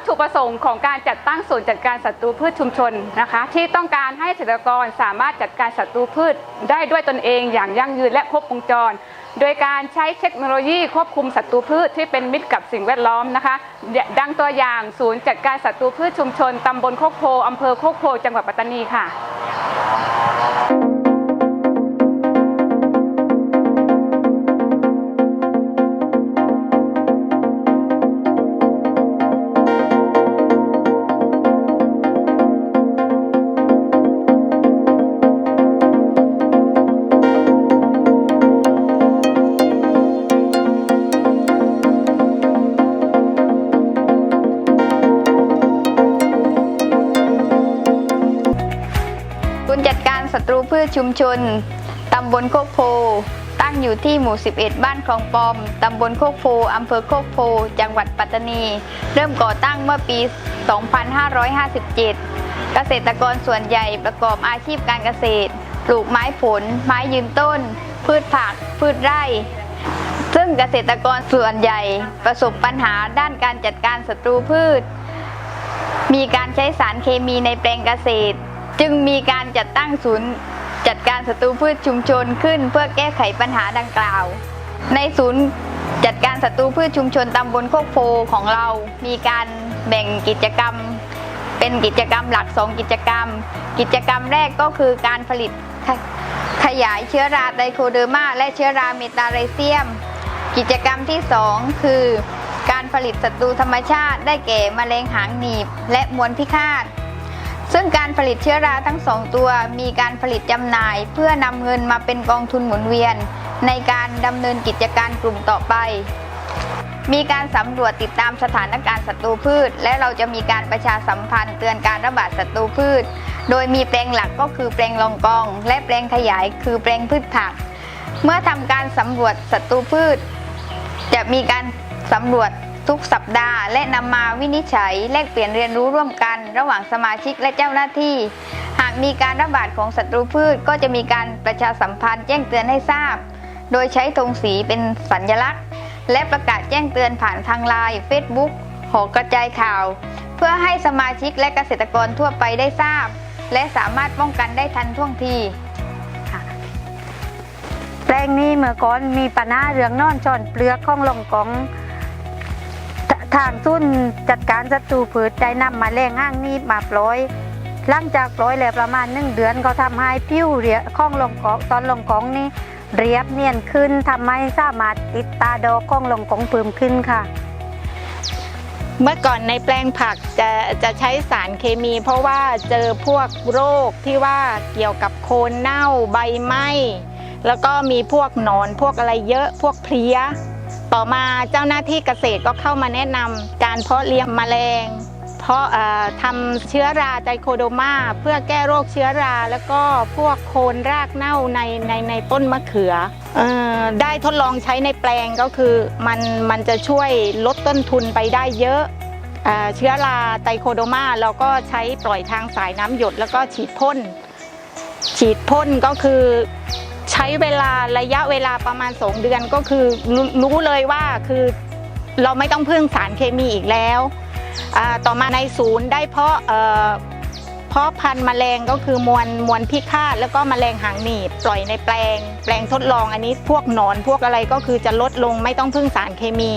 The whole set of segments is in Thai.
ตถุประสงค์ของการจัดตั้งศูนย์จัดการศัตรูพืชชุมชนนะคะ ที่ต้องการให้เกษตรกรสามารถจัดการศัตรูพืชได้ด้วยตนเองอย่างยั่งยืนและครบวงจร โดยการใช้เทคโนโลยีควบคุมศัตรูพืชที่เป็นมิตรกับสิ่งแวดล้อมนะคะ ดังตัวอย่างศูนย์จัดการศัตรูพืชชุมชนตำบลโคกโพอำเภอโคกโพจังหวัดปัตตานีค่ะ พืชชุมชน ตำบลโคกโพ ตั้งอยู่ที่หมู่ 11 บ้านคลองปอม ตำบลโคกโพ อำเภอโคกโพ จังหวัดปัตตานี เริ่มก่อตั้งเมื่อปี 2557 เกษตรกรส่วนใหญ่ประกอบอาชีพการเกษตร ปลูกไม้ผล ไม้ยืนต้น พืชผัก พืชไร่ซึ่งเกษตรกรส่วนใหญ่ประสบปัญหาด้านการจัดการศัตรูพืช มีการใช้สารเคมีในแปลงเกษตร จึงมีการจัดตั้งศูนย์ จัดการศัตรูพืชชุมชนขึ้นเพื่อแก้ไขปัญหาดังกล่าว ในศูนย์จัดการศัตรูพืชชุมชนตำบลโคกโพของเรา มีการแบ่งกิจกรรม เป็นกิจกรรมหลัก 2 กิจกรรม กิจกรรมแรกก็คือการผลิตขยายเชื้อราไดโคเดอร์มาและเชื้อราเมตาไรเซียม กิจกรรมที่ 2 คือ การผลิตศัตรูธรรมชาติได้แก่มแมลงหางหนีบ และมวลพิฆาต ซึ่งการผลิตเชื้อราทั้งสองตัวมีการผลิตจำหน่าย เพื่อนำเงินมาเป็นกองทุนหมุนเวียน ในการดำเนินกิจการกลุ่มต่อไป มีการสำรวจติดตามสถานการณ์ศัตรูพืช และเราจะมีการประชาสัมพันธ์เตือนการระบาดศัตรูพืช โดยมีแปลงหลักก็คือแปลงรองกอง และแปลงขยายคือแปลงพืชผัก เมื่อทำการสำรวจศัตรูพืช จะมีการสำรวจ ทุกสัปดาห์ และนำมาวินิจฉัย แลกเปลี่ยนเรียนรู้ร่วมกัน ระหว่างสมาชิกและเจ้าหน้าที่ หากมีการระบาดของศัตรูพืช ก็จะมีการประชาสัมพันธ์แจ้งเตือนให้ทราบ โดยใช้ธงสีเป็นสัญลักษณ์ และประกาศแจ้งเตือนผ่านทางไลน์ Facebook หอกระจายข่าว เพื่อให้สมาชิกและเกษตรกรทั่วไปได้ทราบ และสามารถป้องกันได้ทันท่วงทีแปลงนี้เมื่อก่อนมีปัญหาเรื่องนอนจอนเปลือกของลงกอง ทางตุ้นจัดการศัตรูพืชได้นำมาแรงห้างนี้มาปล่อย หลังจากปล่อยแล้วประมาณหนึ่งเดือนก็ทำให้ผิวเรียข้องลงกองตอนลงกองนี้เรียบเนียนขึ้นทำให้สามารถติดตาดอกข้องลงกองเพิ่มขึ้นค่ะ เมื่อก่อนในแปลงผักจะจะใช้สารเคมี เพราะว่าเจอพวกโรคที่ว่าเกี่ยวกับโคนเน่าใบไหม้แล้วก็มีพวกหนอนพวกอะไรเยอะพวกเพลี้ย ต่อมาเจ้าหน้าที่เกษตรก็เข้ามาแนะนำการเพาะเลี้ยงแมลง เพราะทำเชื้อราไตโคโดมาเพื่อแก้โรคเชื้อรา แล้วก็พวกโคนรากเน่าในในในต้นมะเขืออได้ทดลองใช้ในแปลงก็คือมันมันจะช่วยลดต้นทุนไปได้เยอะเอ่อเชื้อราไตโคโดมาเราก็ใช้ปล่อยทางสายน้ำหยดแล้วก็ฉีดพ่น ฉีดพ่นก็คือ ใช้เวลาระยะเวลาประมาณ 2 เดือนก็คือรู้เลยว่าคือเราไม่ต้องพึ่งสารเคมีอีกแล้วต่อมาในศูนย์ได้เพาะเอ่อเพาะพันธุ์แมลงก็คือมวลมวลพิฆาตแล้วก็แมลงหางหนีบปล่อยในแปลง แปลงทดลองอันนี้พวกหนอนพวกอะไรก็คือจะลดลงไม่ต้องพึ่งสารเคมี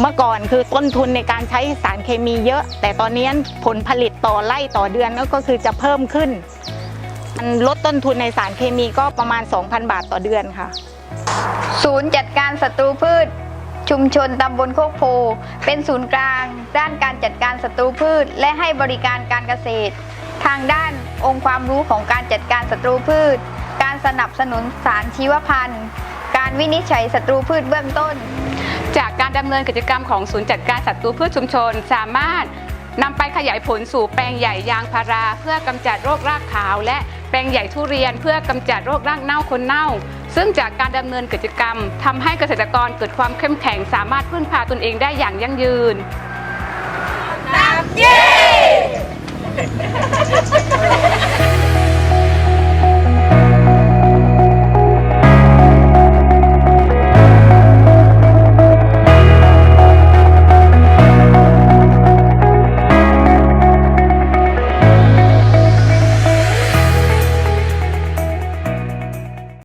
เมื่อก่อนคือต้นทุนในการใช้สารเคมีเยอะ แต่ตอนนี้ผลผลิตต่อไร่ต่อเดือนก็คือจะเพิ่มขึ้น มันลดต้นทุนในสารเคมีก็ประมาณ 2,000 บาทต่อเดือนค่ะ ศูนย์จัดการศัตรูพืช ชุมชนตำบลโคกโพ เป็นศูนย์กลาง ด้านการจัดการศัตรูพืช และให้บริการการเกษตร ทางด้านองค์ความรู้ของการจัดการศัตรูพืช การสนับสนุนสารชีวพันธุ์ การวินิจฉัยศัตรูพืชเบื้องต้น จากการดำเนินกิจกรรมของศูนย์จัดการศัตรูพืชชุมชนสามารถนำไปขยายผลสู่แปลงใหญ่ยางพารา เพื่อกำจัดโรครากขาวและแป ลงใหญ่ทุเรียนเพื่อกำจัดโรครากเน่าคนเน่า ซึ่งจากการดำเนินกิจกรรมทำให้เกษตรกรเกิดความเข้มแข็งสามารถพึ่งพาตนเองได้อย่างยั่งยืนเย้